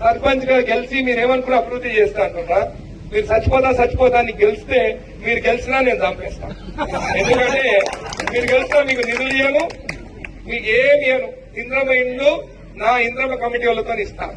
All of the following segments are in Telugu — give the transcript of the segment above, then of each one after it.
సర్పంచ్గా గెలిచి మీరు ఏమనుకున్న అభివృద్ధి చేస్తా అంటున్నా మీరు చచ్చిపోతా చచ్చిపోతా అని గెలిస్తే మీరు గెలిచినా నేను చంపేస్తాను ఎందుకంటే మీరు గెలిచినా మీకు నిధులు ఇవ్వను మీకు ఏమి ఇయ్యను. ఇంద్రమ ఇండ్లు నా ఇంద్రమ కమిటీ వాళ్ళతో ఇస్తాను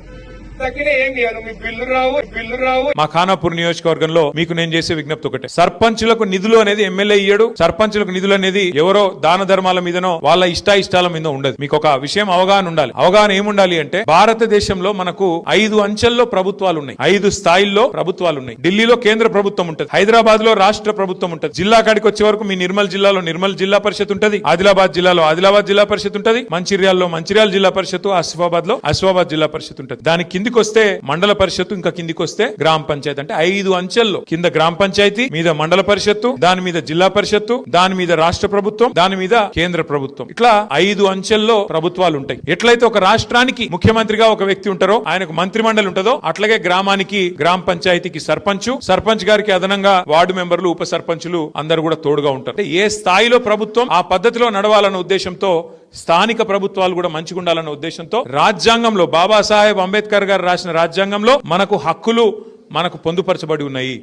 మా ఖానాపూర్ నియోజకవర్గంలో మీకు నేను చేసే విజ్ఞప్తి ఒకటే. సర్పంచులకు నిధులు అనేది ఎమ్మెల్యే ఇయ్యడు. సర్పంచులకు నిధులు అనేది ఎవరో దాన ధర్మాల మీదనో వాళ్ళ ఇష్ట ఇష్టాల మీద ఉండదు. మీకు ఒక విషయం అవగాహన ఉండాలి. అవగాహన ఏముండాలి అంటే భారతదేశంలో మనకు ఐదు అంచెల్లో ప్రభుత్వాలు ఉన్నాయి. ఐదు స్థాయిల్లో ప్రభుత్వాలు ఉన్నాయి. ఢిల్లీలో కేంద్ర ప్రభుత్వం ఉంటుంది. హైదరాబాద్లో రాష్ట్ర ప్రభుత్వం ఉంటుంది. జిల్లా కాడికి వచ్చే వరకు మీ నిర్మల్ జిల్లాలో నిర్మల్ జిల్లా పరిషత్ ఉంటుంది. ఆదిలాబాద్ జిల్లాలో ఆదిలాబాద్ జిల్లా పరిషత్ ఉంటుంది. మంచిర్యాలలో మంచిర్యాల జిల్లా పరిషత్ ఆసిఫాబాద్లో ఆసిఫాబాద్ జిల్లా పరిషత్ ఉంటుంది. దాని కిందికి వస్తే మండల పరిషత్ ఇంకా కిందికి వస్తే గ్రామ పంచాయతీ. అంటే ఐదు అంచెల్లో కింద గ్రామ పంచాయతీ మీద మండల పరిషత్తు దాని మీద జిల్లా పరిషత్తు దాని మీద రాష్ట్ర ప్రభుత్వం దాని మీద కేంద్ర ప్రభుత్వం. ఇట్లా ఐదు అంచెల్లో ప్రభుత్వాలు ఉంటాయి. ఎట్లయితే ఒక రాష్ట్రానికి ముఖ్యమంత్రిగా ఒక వ్యక్తి ఉంటారో ఆయనకు మంత్రి మండలి ఉంటుందో అట్లాగే గ్రామానికి గ్రామ పంచాయతీకి సర్పంచ్ సర్పంచ్ గారికి అదనంగా వార్డు మెంబర్లు ఉప సర్పంచులు అందరు కూడా తోడుగా ఉంటారు. ఏ స్థాయిలో ప్రభుత్వం ఆ పద్ధతిలో నడవాలన్న ఉద్దేశంతో స్థానిక ప్రభుత్వాలు కూడా మంచిగా ఉండాలన్న ఉద్దేశంతో రాజ్యాంగంలో బాబాసాహెబ్ అంబేద్కర్ గారు రాసిన రాజ్యాంగంలో మనకు హక్కులు మనకు పొందుపరచబడి ఉన్నాయి.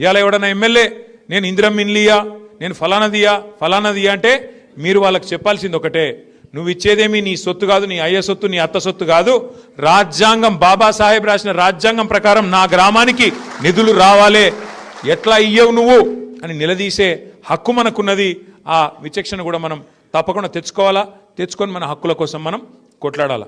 ఇవాళ ఎవడన్నా ఎమ్మెల్యే నేను ఇందిరం ఇన్లియా నేను ఫలానదియా ఫలానదియా అంటే మీరు వాళ్ళకి చెప్పాల్సింది ఒకటే. నువ్వు ఇచ్చేదేమి నీ సొత్తు కాదు నీ అయ్య సొత్తు నీ అత్త సొత్తు కాదు. రాజ్యాంగం బాబాసాహెబ్ రాసిన రాజ్యాంగం ప్రకారం నా గ్రామానికి నిధులు రావాలే. ఎట్లా ఇయ్యవు నువ్వు అని నిలదీసే హక్కు మనకున్నది. ఆ విచక్షణ కూడా మనం తప్పకుండా తెచ్చుకోవాలా? తెచ్చుకొని మన హక్కుల కోసం మనం కొట్లాడాలా?